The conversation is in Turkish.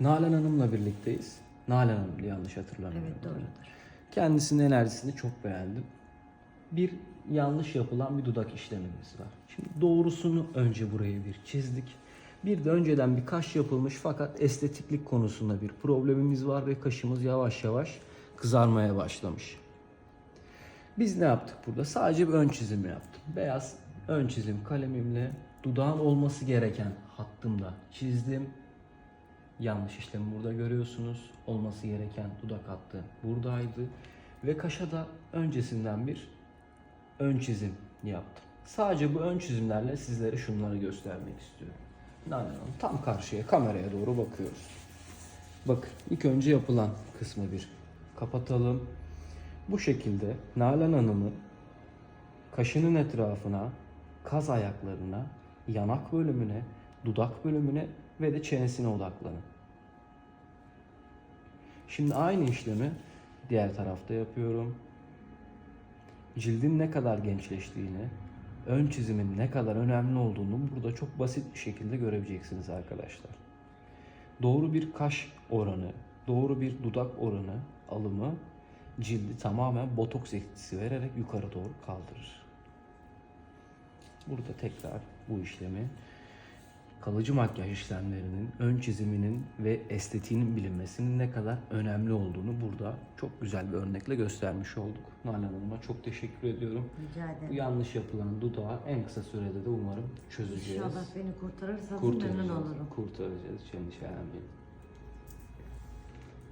Nalan Hanım'la birlikteyiz. Nalan Hanım yanlış hatırlamıyorum. Evet doğrudur. Kendisinin enerjisini çok beğendim. Bir yanlış yapılan bir dudak işlemimiz var. Şimdi doğrusunu önce buraya bir çizdik. Bir de önceden bir kaş yapılmış fakat estetiklik konusunda bir problemimiz var ve kaşımız yavaş yavaş kızarmaya başlamış. Biz ne yaptık burada? Sadece bir ön çizim yaptım. Beyaz ön çizim kalemimle dudağın olması gereken hattımda çizdim. Yanlış işlemi burada görüyorsunuz. Olması gereken dudak hattı buradaydı. Ve kaşa da öncesinden bir ön çizim yaptım. Sadece bu ön çizimlerle sizlere şunları göstermek istiyorum. Nalan Hanım tam karşıya kameraya doğru bakıyoruz. Bakın ilk önce yapılan kısmı bir kapatalım. Bu şekilde Nalan Hanım'ın kaşının etrafına, kaz ayaklarına, yanak bölümüne, dudak bölümüne ve de çenesine odaklanın. Şimdi aynı işlemi diğer tarafta yapıyorum. Cildin ne kadar gençleştiğini, ön çizimin ne kadar önemli olduğunu burada çok basit bir şekilde görebileceksiniz arkadaşlar. Doğru bir kaş oranı, doğru bir dudak oranı alımı cildi tamamen botoks etkisi vererek yukarı doğru kaldırır. Burada tekrar bu işlemi kalıcı makyaj işlemlerinin, ön çiziminin ve estetiğinin bilinmesinin ne kadar önemli olduğunu burada çok güzel bir örnekle göstermiş olduk. Nalan Hanım'a çok teşekkür ediyorum. Rica Bu ederim. yanlış yapılan dudağı en kısa sürede de umarım çözeceğiz. İnşallah beni kurtarırsanız Kurtaracağız. memnun olurum. Kurtaracağız. Hiç endişelenmeyin.